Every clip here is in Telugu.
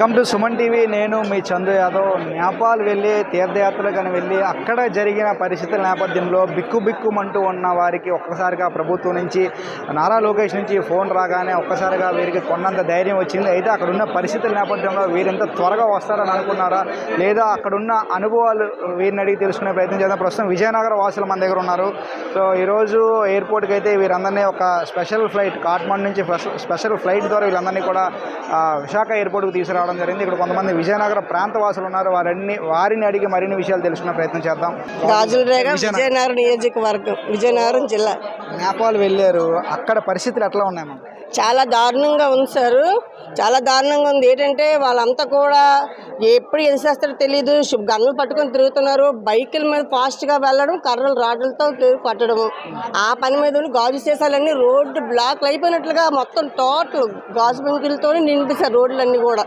Welcome to Suman TV. నేను మీ చందు యాదవ్. నేపాల్ వెళ్ళి తీర్థయాత్రలు కానీ వెళ్ళి అక్కడ జరిగిన పరిస్థితుల నేపథ్యంలో బిక్కు బిక్కుమంటూ ఉన్న వారికి ఒక్కసారిగా ప్రభుత్వం నుంచి నారా లోకేష్ నుంచి ఫోన్ రాగానే ఒక్కసారిగా వీరికి కొన్నంత ధైర్యం వచ్చింది. అయితే అక్కడ ఉన్న పరిస్థితుల నేపథ్యంలో వీరెంత త్వరగా వస్తారని అనుకున్నారా? లేదా అక్కడున్న అనుభవాలు వీరిని అడిగి తెలుసుకునే ప్రయత్నం చేద్దాం. ప్రస్తుతం విజయనగర వాసులు మన దగ్గర ఉన్నారు. సో ఈరోజు ఎయిర్పోర్ట్కి అయితే వీరందరినీ ఒక స్పెషల్ ఫ్లైట్ కాట్మండ్ నుంచి స్పెషల్- ఫ్లైట్ ద్వారా వీళ్ళందరినీ కూడా విశాఖ ఎయిర్పోర్ట్కి తీసుకురావడం జరిగింది. ఇక్కడ కొంతమంది విజయనగర ప్రాంత వాసులు ఉన్నారు. వారిని వారిని అడిగి మరిన్ని విషయాలు తెలుసుకునే ప్రయత్నం చేద్దాం. గాజుల రేగ విజయనగరం నియోజకవర్గం విజయనగరం జిల్లా. నేపాల్ వెళ్ళారు. అక్కడ పరిస్థితులు ఎట్లా ఉన్నాయి? చాలా దారుణంగా ఉంది సార్. చాలా దారుణంగా ఉంది. ఏంటంటే వాళ్ళంతా కూడా ఎప్పుడు ఏం చేస్తారో తెలియదు గన్నులు పట్టుకొని తిరుగుతున్నారు. బైకుల మీద ఫాస్ట్గా వెళ్ళడం కర్రలు రాడ్లతో పట్టడం ఆ పని మీద ఉండి గాజు సీసాలన్నీ రోడ్డు బ్లాక్లు అయిపోయినట్లుగా మొత్తం టోటల్ గాజు బెంకులతో నిండిస్తారు రోడ్లన్నీ కూడా.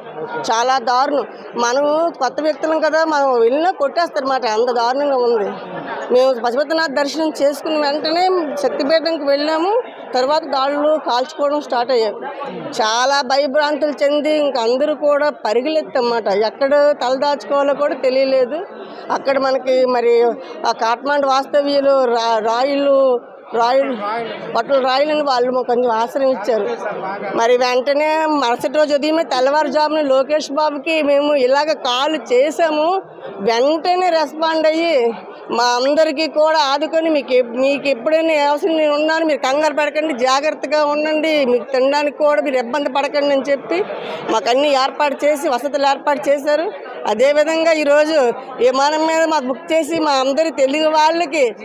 చాలా దారుణం. మనం కొత్త వ్యక్తులం కదా మనం వెళ్ళినా కొట్టేస్తారన్నమాట అంత దారుణంగా ఉంది. మేము పశుపతినాథ్ దర్శనం చేసుకున్న వెంటనే శక్తిపీఠంకి వెళ్ళాము. తర్వాత గాళ్ళు కాల్చుకోవడం స్టార్ట్ అయ్యాయి. చాలా భయభ్రాంతులు చెంది ఇంక అందరూ కూడా పరిగెలెత్తమాట. ఎక్కడ తలదాచుకోవాలో కూడా తెలియలేదు. అక్కడ మనకి మరి ఆ కాట్మాండ్ వాస్తవ్యులు రా రాయిలు రాయల్ పట్టుల రాయలని వాళ్ళు మాకు కొంచెం ఆశ్రయం ఇచ్చారు. మరి వెంటనే మరుసటి రోజు ఉదయమే తెల్లవారుజామున లోకేష్ బాబుకి మేము ఇలాగ కాల్ చేసాము వెంటనే రెస్పాండ్ అయ్యి మా అందరికీ కూడా ఆదుకొని మీకు మీకు ఎప్పుడైనా అవసరం నేను ఉన్నాను మీరు కంగారు పడకండి జాగ్రత్తగా ఉండండి మీకు తినడానికి కూడా మీరు ఇబ్బంది పడకండి అని చెప్పి మాకు అన్ని ఏర్పాటు చేసి వసతులు ఏర్పాటు చేశారు. అదేవిధంగా ఈరోజు విమానం మీద మాకు బుక్ చేసి మా అందరి తెలుగు వాళ్ళకి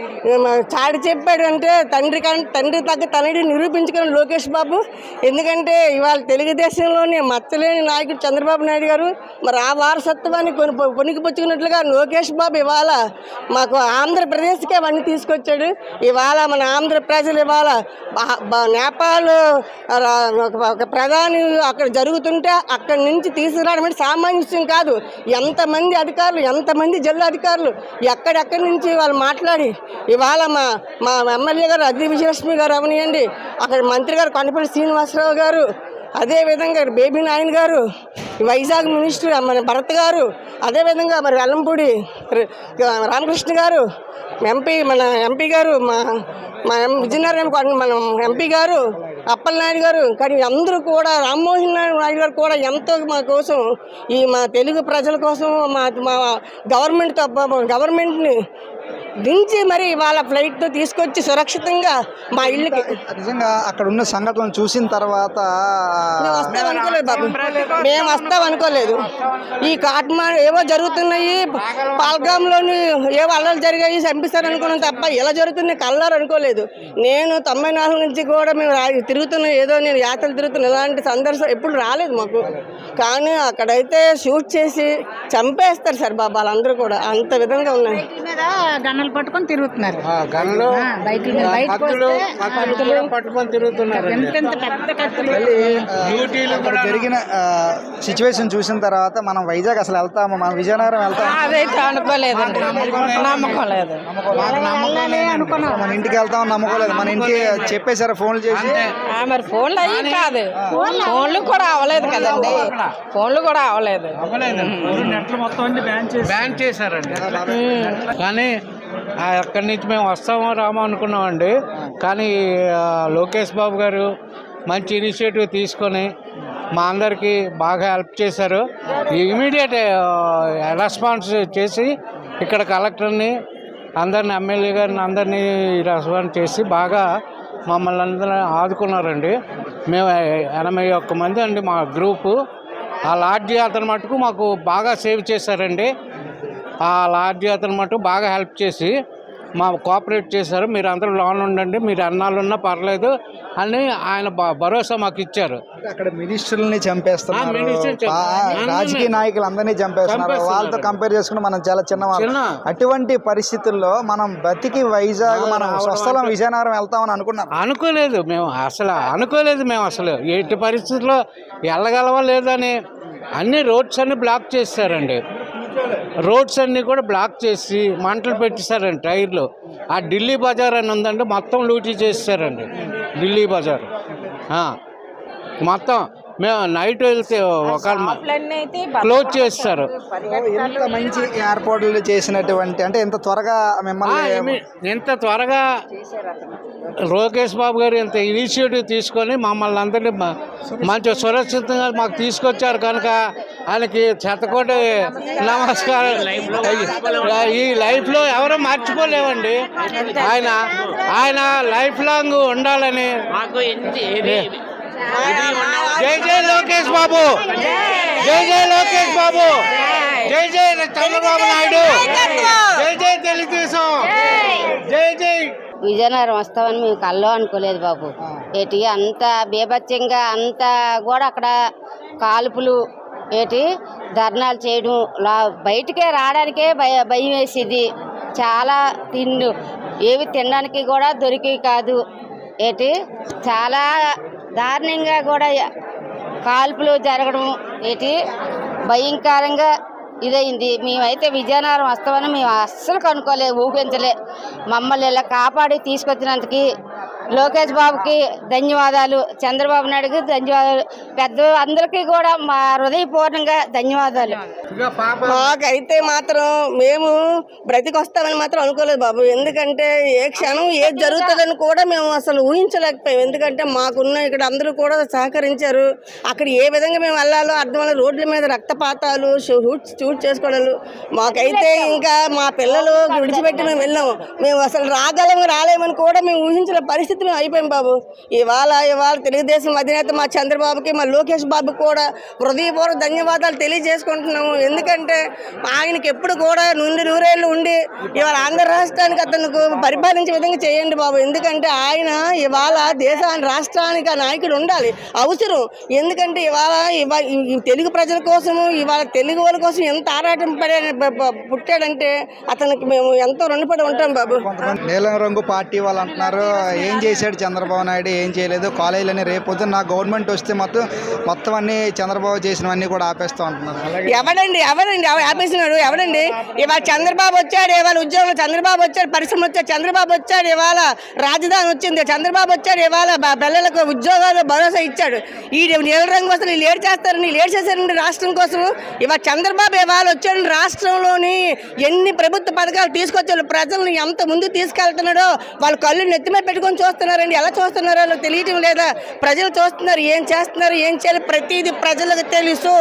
చాటి చెప్పాడు అంటే తండ్రి తండ్రి తగ్గ తనడి నిరూపించుకున్న లోకేష్ బాబు. ఎందుకంటే ఇవాళ తెలుగుదేశంలోనే మచ్చలేని నాయకుడు చంద్రబాబు నాయుడు గారు మరి ఆ వారసత్వాన్ని కొని కొనికిపుచ్చుకున్నట్లుగా లోకేష్ బాబు ఇవాళ మాకు ఆంధ్రప్రదేశ్కి అవన్నీ తీసుకొచ్చాడు. ఇవాళ మన ఆంధ్ర ప్రజలు ఇవాళ నేపాల్ ఒక- ఒక ప్రధాని అక్కడ జరుగుతుంటే అక్కడి నుంచి తీసుకురావడం అంటే సామాన్య విషయం కాదు. ఎంతమంది అధికారులు ఎంతమంది జిల్లా అధికారులు ఎక్కడెక్కడి నుంచి వాళ్ళు మాట్లాడి ఇవాళ మా మా ఎమ్మెల్యే గారు అద్రి విజయలక్ష్మి గారు అవనియండి అక్కడ మంత్రి గారు కొండపల్లి శ్రీనివాసరావు గారు అదేవిధంగా బేబీ నాయన్ గారు వైజాగ్ మినిస్టర్ మన భరత్ గారు అదేవిధంగా మరి వెల్లంపూడి రామకృష్ణ గారు ఎంపీ మన ఎంపీ గారు మా మా ఎం- విజయనగరం మన ఎంపీ గారు అప్పలనాయుడు గారు కానీ అందరూ కూడా రామ్మోహన్ నాయుడు గారు కూడా ఎంతో మా కోసం ఈ మా తెలుగు ప్రజల కోసం మా మా గవర్నమెంట్ గవర్నమెంట్ని దించి మరి వాళ్ళ ఫ్లైట్తో తీసుకొచ్చి సురక్షితంగా మా ఇల్లుకి నిజంగా అక్కడ ఉన్న సంఘటనలు చూసిన తర్వాత మేము వస్తాం అనుకోలేదు బాబు. మేము వస్తాం అనుకోలేదు ఈ కాట్మాండ్ ఏవో జరుగుతున్నాయి పాల్గాంలోని ఏవో అల్లలు జరిగాయి చంపిస్తారు అనుకున్నాం తప్ప ఇలా జరుగుతున్నాయి కల్లారు అనుకోలేదు. నేను తొంభై నాలుగు నుంచి కూడా మేము తిరుగుతున్నా ఏదో నేను యాత్రలు తిరుగుతున్నా ఇలాంటి సందర్శనం ఎప్పుడు రాలేదు మాకు. కానీ అక్కడైతే షూట్ చేసి చంపేస్తారు సార్ బాబా వాళ్ళందరూ కూడా. అంత విధంగా ఉన్నాయి. గన్నలు పట్టుకొని తిరుగుతున్నారు. బైకుల మీద బయటకు వస్తే పట్టుకొని తిరుగుతున్నారు. ఎంత ఎంత పెద్ద కత్తులు? అక్కడ జరిగిన సిచ్యువేషన్ చూసిన తర్వాత మనం వైజాగ్ అసలు వెళ్తాము? మనం విజయనగరం వెళ్తాము? అదైతే అనుకోలేదండి. నమ్మకం లేదు. మన ఇంటికి వెళ్తాం నమ్మకోలేదు మన ఇంటికి చెప్పేశారు ఫోన్లు చేసి. ఆ, మరి ఫోన్లు అయ్యి కాదు. ఫోన్లు కూడా అవ్వలేదు కదండి. ఫోన్లు కూడా అవ్వలేదు. బ్యాన్ చేశారండి. కానీ అక్కడి నుంచి మేము వస్తామో రామో అనుకున్నామండి. కానీ లోకేష్ బాబు గారు మంచి ఇనిషియేటివ్ తీసుకొని మా అందరికీ బాగా హెల్ప్ చేశారు. ఇమీడియట్ రెస్పాన్స్ చేసి ఇక్కడ కలెక్టర్ని అందరిని ఎమ్మెల్యే గారిని అందరినీ రెస్పాన్స్ చేసి బాగా మమ్మల్ని అందరిని ఆదుకున్నారండి. మేము ఎనభై ఒక్క మంది అండి మా గ్రూపు. ఆ లాడ్జి అతను మటుకు మాకు బాగా సేవ్ చేశారండి. ఆ లాడ్జి అతను మటుకు బాగా హెల్ప్ చేసి మా కోఆపరేట్ చేశారు. మీరు అందరూ లోన్ ఉండండి మీరు అన్నాళ్ళు ఉన్నా పర్లేదు అని ఆయన భరోసా మాకు ఇచ్చారు. అక్కడ మినిస్టర్లని చంపేస్తున్నారు రాజకీయ నాయకులు అందరినీ చంపేస్తున్నారు. వాళ్ళతో కంపేర్ చేసుకుని మనం చాలా చిన్న చిన్న. అటువంటి పరిస్థితుల్లో మనం బతికి వైజాగ్ మనం స్వస్థలం విజయనగరం వెళ్తామని అనుకున్నాం. అనుకోలేదు మేము అసలు అనుకోలేదు మేము అసలు. ఎట్టి పరిస్థితుల్లో వెళ్ళగలవా లేదని అన్ని రోడ్స్ అన్ని బ్లాక్ చేస్తారండి రోడ్స్ అన్ని కూడా బ్లాక్ చేసి మంటలు పెట్టేశారండి టైర్లు. ఆ ఢిల్లీ బజార్ అని ఉందండి మొత్తం లూటీ చేస్తారండి ఢిల్లీ బజార్. ఆ, మొత్తం మేము నైట్ వెళ్తే ఒక క్లోజ్ చేస్తారు. మంచి ఏర్పాట్లు చేసినటువంటి అంటే ఇంత త్వరగా మిమ్మల్ని ఎంత త్వరగా లోకేష్ బాబు గారు ఇంత ఇనిషియేటివ్ తీసుకొని మమ్మల్ని అందరినీ మంచి సురక్షితంగా మాకు తీసుకొచ్చారు కనుక ఆయనకి శతకోటి నమస్కారం. ఈ లైఫ్లో ఎవరు మర్చిపోలేమండి ఆయన ఆయన లైఫ్ లాంగ్ ఉండాలని. జై జై లోకేష్ బాబు. జై జై లోకేష్ బాబు. జై జై చంద్రబాబు నాయుడు. జై జై తెలుగుదేశం. జై జై విజయనగరం వస్తామని మేము కల్లో అనుకోలేదు బాబు. ఏటి అంత బీభత్సంగా అంత కూడా అక్కడ కాల్పులు ఏటి ధర్నాలు చేయడం లా బయటికే రావడానికే భయ భయం వేసేది. చాలా తిండు. ఏవి తినడానికి కూడా దొరికేవి కాదు. ఏటి చాలా దారుణంగా కూడా కాల్పులు జరగడం ఏటి భయంకరంగా ఇదైంది. మేమైతే విజయనగరం వస్తామని మేము అస్సలు కనుక్కోలే ఊహించలే. మమ్మల్ని ఇలా కాపాడి తీసుకొచ్చినందుకు లోకేష్ బాబుకి ధన్యవాదాలు చంద్రబాబు నాయుడుకి ధన్యవాదాలు. పెద్ద అందరికీ కూడా మా హృదయపూర్ణంగా ధన్యవాదాలు. మాకైతే మాత్రం మేము బ్రతికొస్తామని మాత్రం అనుకోలేదు బాబు. ఎందుకంటే ఏ క్షణం ఏది జరుగుతుందని కూడా మేము అసలు ఊహించలేకపోయాం. ఎందుకంటే మాకున్న ఇక్కడ అందరూ కూడా సహకరించారు. అక్కడ ఏ విధంగా మేము వెళ్ళాలో అర్థం వల్ల రోడ్ల మీద రక్తపాతాలు షూట్ షూట్ చేసుకోవడాలు. మాకైతే ఇంకా మా పిల్లలు విడిచిపెట్టి మేము వెళ్ళాము. మేము అసలు రాగలము రాలేమని కూడా మేము ఊహించిన పరిస్థితి మేము అయిపోయాం బాబు. ఇవాళ ఇవాళ తెలుగుదేశం అధినేత మా చంద్రబాబుకి మా లోకేష్ బాబుకి కూడా హృదయపూర్వక ధన్యవాదాలు తెలియజేసుకుంటున్నాము. ఎందుకంటే ఆయనకి ఎప్పుడు కూడా నుండి నూరేళ్ళు ఉండి ఇవాళ ఆంధ్ర రాష్ట్రానికి అతనికి పరిపాలించే విధంగా చేయండి బాబు. ఎందుకంటే ఆయన ఇవాళ దేశాన్ని రాష్ట్రానికి ఆ నాయకుడు ఉండాలి. అవసరం. ఎందుకంటే ఇవాళ తెలుగు ప్రజల కోసము ఇవాళ తెలుగు వాళ్ళ కోసం ఎంత ఆరాటం పడే పుట్టాడంటే అతనికి మేము ఎంతో రుణపడి ఉంటాం బాబు. నీలం రంగు పార్టీ వాళ్ళు అంటున్నారు. ఏం చేశాడు చంద్రబాబు నాయుడు ఏం చేయలేదు. కాలేజీలని రేపు పొద్దున్న నా గవర్నమెంట్ వస్తే మొత్తం మొత్తం అన్ని చంద్రబాబు చేసినవన్నీ కూడా ఆపేస్తాం అలాగే. ఎవడండి? ఎవడండి ఎవ- ఆపేసినాడు? ఎవడండి? ఇవాళ చంద్రబాబు వచ్చాడు ఇవాళ ఉద్యోగంలో చంద్రబాబు వచ్చాడు పరిశ్రమ వచ్చాడు చంద్రబాబు వచ్చాడు ఇవాళ రాజధాని వచ్చింది చంద్రబాబు వచ్చాడు ఇవాళ పిల్లలకు ఉద్యోగాలు భరోసా ఇచ్చాడు. ఈ నీళ్ళ రంగు వస్తే వీళ్ళు ఏడు చేస్తారండి వీళ్ళు ఏడు చేశారండి రాష్ట్రం కోసం. ఇవాళ చంద్రబాబు ఇవాళ వచ్చాడు రాష్ట్రంలోని ఎన్ని ప్రభుత్వ పథకాలు తీసుకొచ్చాడు ప్రజల్ని ఎంత ముందు తీసుకెళ్తున్నాడో వాళ్ళు కళ్ళు నెత్తిమే పెట్టుకొని చూస్తున్నారండి? ఎలా చూస్తున్నారో తెలియటం లేదా? ప్రజలు చూస్తున్నారు ఏం చేస్తున్నారు ఏం చేయాలి ప్రతిదీ ప్రజలకు తెలుసు.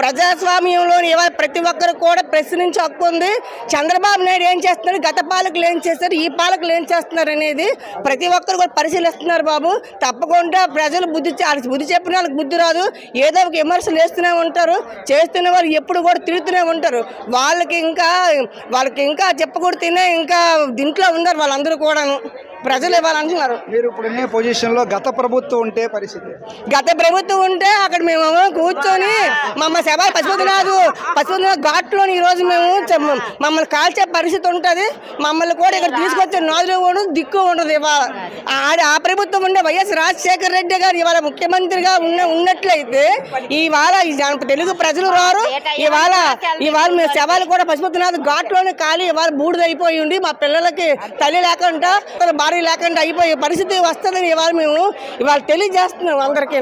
ప్రజాస్వామ్యంలోని ఇవాళ ప్రతి ఒక్కరు కూడా ప్రశ్నించే హక్కు ఉంది. చంద్రబాబు నాయుడు ఏం చేస్తున్నారు గత పాలకులు ఏం చేస్తారు ఈ పాలకులు ఏం చేస్తున్నారు అనేది ప్రతి ఒక్కరు కూడా పరిశీలిస్తున్నారు బాబు. తప్పకుండా ప్రజలు బుద్ధి బుద్ధి చెప్పిన వాళ్ళకి బుద్ధి రాదు. ఏదో ఒక విమర్శలు వేస్తూనే ఉంటారు. చేస్తున్న వాళ్ళు ఎప్పుడు కూడా తిరుగుతూనే ఉంటారు. వాళ్ళకి ఇంకా వాళ్ళకి ఇంకా చెప్పకూడతేనే ఇంకా దీంట్లో ఉన్నారు వాళ్ళందరూ కూడాను. ప్రజలు ఇవ్వాలంటున్నారు మీరు ఇప్పుడు ఉన్న పొజిషన్లో గత ప్రభుత్వం ఉంటే పరిస్థితి గత ప్రభుత్వం ఉంటే అక్కడ మేము కూర్చొని మమ్మ సభ పశుపతినాథు పశుపతినాథ్ ఘాట్లోని ఈరోజు మేము మమ్మల్ని కాల్చే పరిస్థితి ఉంటుంది. మమ్మల్ని కూడా ఇక్కడ తీసుకొచ్చే నాదులు కూడా దిక్కు ఉండదు ఇవాళ. ఆడ ఆ ప్రభుత్వం ఉండే వైఎస్ రాజశేఖర రెడ్డి గారు ఇవాళ ముఖ్యమంత్రిగా ఉన్న ఉన్నట్లయితే ఇవాళ తెలుగు ప్రజలు రారు. ఇవాళ ఇవాళ మేము శవాలు కూడా పశుపతినాథ్ ఘాట్లోనే ఖాళీ ఇవాళ బూడిద అయిపోయి ఉండి మా పిల్లలకి తల్లి లేకుండా లేకుండా అయిపోయే పరిస్థితి వస్తుందని ఇవాళ మేము ఇవాళ తెలియజేస్తున్నాం అందరికీ